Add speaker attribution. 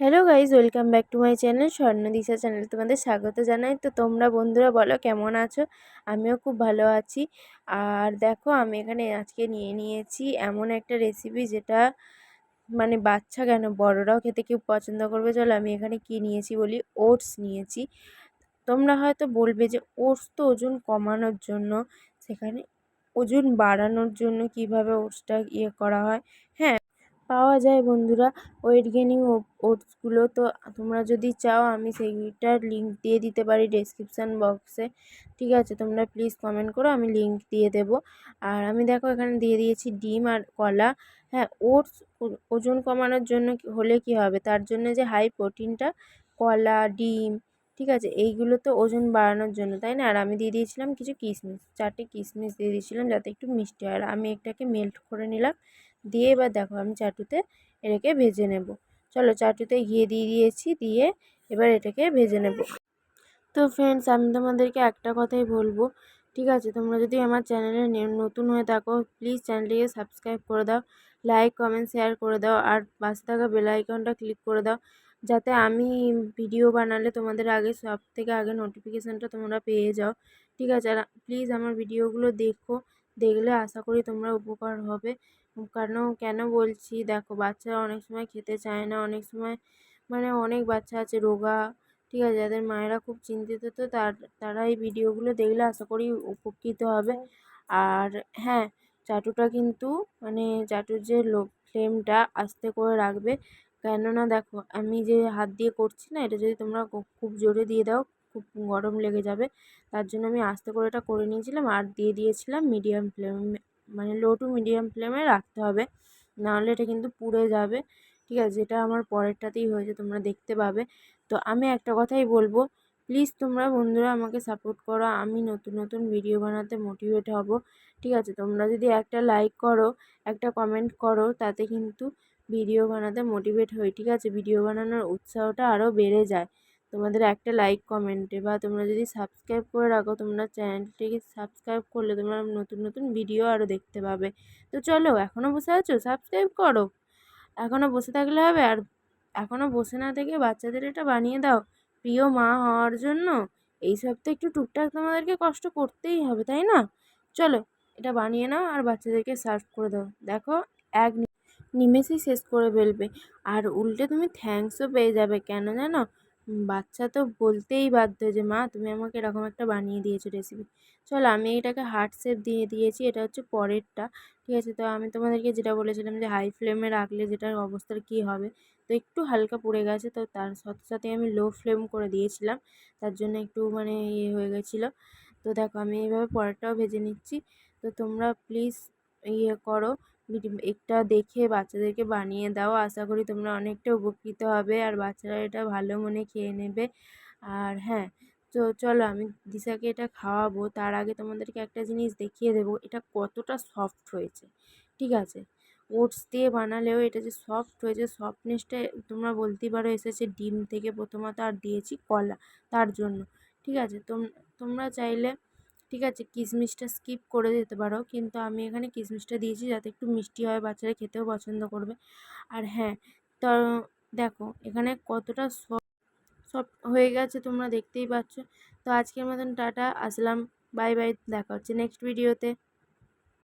Speaker 1: Hello guys welcome back to my channel Swarnadisha channel তোমাদের স্বাগত জানাই। তো তোমরা বন্ধুরা বলো কেমন আছো? আমিও খুব ভালো আছি। আর দেখো, আমি এখানে আজকে নিয়ে নিয়েছি এমন একটা রেসিপি যেটা মানে বাচ্চা কেন, বড়রাও খেতে কেউ পছন্দ করবে। চলো আমি এখানে কি নিয়েছি বলি ওটস নিয়েছি। তোমরা হয়তো বলবে যে ওটস তো ওজন কমানোর জন্য, সেখানে ওজন বাড়ানোর জন্য কীভাবে ওটসটা ইয়ে করা হয়? হ্যাঁ পাওয়া যায় বন্ধুরা। ওয়েট গেনিং ওটসগুলো তো তোমরা যদি চাও, আমি সেইটার লিঙ্ক দিয়ে দিতে পারি ডেসক্রিপশান বক্সে। ঠিক আছে, তোমরা প্লিজ কমেন্ট করো, আমি লিঙ্ক দিয়ে দেবো। আর আমি দেখো, এখানে দিয়ে দিয়েছি ডিম আর কলা। হ্যাঁ ওটস ওজন কমানোর জন্য হলে কি হবে? তার জন্য যে হাই প্রোটিনটা, কলা, ডিম, ঠিক আছে, এইগুলো তো ওজন বাড়ানোর জন্য, তাই না? আর আমি দিয়ে দিয়েছিলাম কিছু কিশমিশ চারটে কিশমিশ দিয়ে দিয়েছিলাম যাতে একটু মিষ্টি হয়। আর আমি এটাকে মেল্ট করে নিলাম। দিয়ে এবার দেখো আমি চাটুতে এটাকে ভেজে নেব। চলো চাটুতে ঘিয়ে দিয়ে দিয়েছি, দিয়ে এবার এটাকে ভেজে নেব। তো ফ্রেন্ডস আমি তোমাদেরকে একটা কথাই বলব, ঠিক আছে? তোমরা যদি আমার চ্যানেলে নতুন হয়ে থাকো প্লিজ চ্যানেলটিকে সাবস্ক্রাইব করে দাও লাইক কমেন্ট শেয়ার করে দাও, আর পাশে থাকা বেল আইকনটা ক্লিক করে দাও, যাতে আমি ভিডিও বানালে তোমাদের আগে সব থেকে আগে নোটিফিকেশানটা তোমরা পেয়ে যাও, ঠিক আছে? আর প্লিজ আমার ভিডিওগুলো দেখো, দেখলে আশা করি তোমরা উপকার হবে। কেন কেন বলছি? দেখো, বাচ্চারা অনেক সময় খেতে চায় না, অনেক সময় মানে অনেক বাচ্চা আছে, রোগা, ঠিক আছে? যাদের মায়েরা খুব চিন্তিত, তো তার, তারা এই ভিডিওগুলো দেখলে আশা করি উপকৃত হবে। আর হ্যাঁ চাটুটা কিন্তু মানে চাটুর যে লো, ফ্লেমটা আস্তে করে রাখবে। কেননা দেখো, আমি যে হাত দিয়ে করছি না, এটা যদি তোমরা খুব জোরে দিয়ে দাও, খুব গরম লেগে যাবে। তার জন্য আমি আস্তে করে এটা করে নিয়েছিলাম আর দিয়ে দিয়েছিলাম মিডিয়াম ফ্লেমে মানে লো টু মিডিয়াম ফ্লেমে রাখতে হবে। নাহলে এটা কিন্তু পুড়ে যাবে। ঠিক আছে, যেটা আমার পরেরটাতেই হয়েছে, তোমরা দেখতে পাবে। তো আমি একটা কথাই বলব প্লিজ তোমরা বন্ধুরা আমাকে সাপোর্ট করো। আমি নতুন নতুন ভিডিও বানাতে মোটিভেট হব। ঠিক আছে, তোমরা যদি একটা লাইক করো, একটা কমেন্ট করো, তাতে কিন্তু ভিডিও বানাতে মোটিভেট হই। ঠিক আছে ভিডিও বানানোর উৎসাহটা আরও বেড়ে যায়। তোমাদের একটা লাইক কমেন্টে বা তোমরা যদি সাবস্ক্রাইব করে রাখো, তোমরা চ্যানেলটিকে সাবস্ক্রাইব করলে তোমরা নতুন নতুন ভিডিও আরও দেখতে পাবে। তো চলো এখনও বসে আছো? সাবস্ক্রাইব করো। এখনও বসে থাকলে হবে? আর এখনও বসে না থেকে বাচ্চাদের এটা বানিয়ে দাও। প্রিয় মা হওয়ার জন্য এইসব তো একটু টুকটাক তোমাদেরকে কষ্ট করতেই হবে, তাই না? চলো, এটা বানিয়ে নাও আর বাচ্চাদেরকে সার্ভ করে দাও। দেখো, এক নিমেষেই শেষ করে ফেলবে। আর উল্টে তুমি থ্যাঙ্কসও পেয়ে যাবে। কেন জানো? বাচ্চা তো বলতেই বাধ্য যে, মা, তুমি আমাকে এরকম একটা বানিয়ে দিয়েছ রেসিপি চলো, আমি এটাকে হার্ট শেপ দিয়ে দিয়েছি, এটা হচ্ছে পরেরটা, ঠিক আছে? তো আমি তোমাদেরকে যেটা বলেছিলাম যে হাই ফ্লেমে রাখলে যেটার অবস্থার কী হবে, তো একটু হালকা পুড়ে গেছে, তো তার সাথে সাথে আমি লো ফ্লেম করে দিয়েছিলাম, তার জন্য একটু মানে ইয়ে হয়ে গেছিল। তো দেখো, আমি এইভাবে পরেরটাও ভেজে নিচ্ছি। তো তোমরা প্লিজ ইয়ে করো। একটা দেখে বাচ্চাদেরকে বানিয়ে দাও। আশা করি তোমরা অনেকটা উপকৃত হবে আর বাচ্চারা এটা ভালো মনে খেয়ে নেবে। আর হ্যাঁ তো চলো আমি দিশাকে এটা খাওয়াবো। তার আগে তোমাদেরকে একটা জিনিস দেখিয়ে দেবো। এটা কতটা সফট হয়েছে, ঠিক আছে? ওটস দিয়ে বানালেও এটা যে সফট হয়েছে সফটনেসটা তোমরা বলতেই পারো, এসেছে ডিম থেকে প্রথমত আর দিয়েছি কলা তার জন্য, ঠিক আছে? তোমরা চাইলে ঠিক আছে কিশমিশটা স্কিপ করে দিতে পারো। কিন্তু আমি এখানে কিশমিশটা দিয়েছি যাতে একটু মিষ্টি হয়, বাচ্চারা খেতেও পছন্দ করবে। আর হ্যাঁ তো দেখো, এখানে কতটা সফট হয়ে গেছে তোমরা দেখতেই পাচ্ছ। তো আজকের মতন টাটা, আসলাম, বাই বাই, দেখা হচ্ছে নেক্সট ভিডিওতে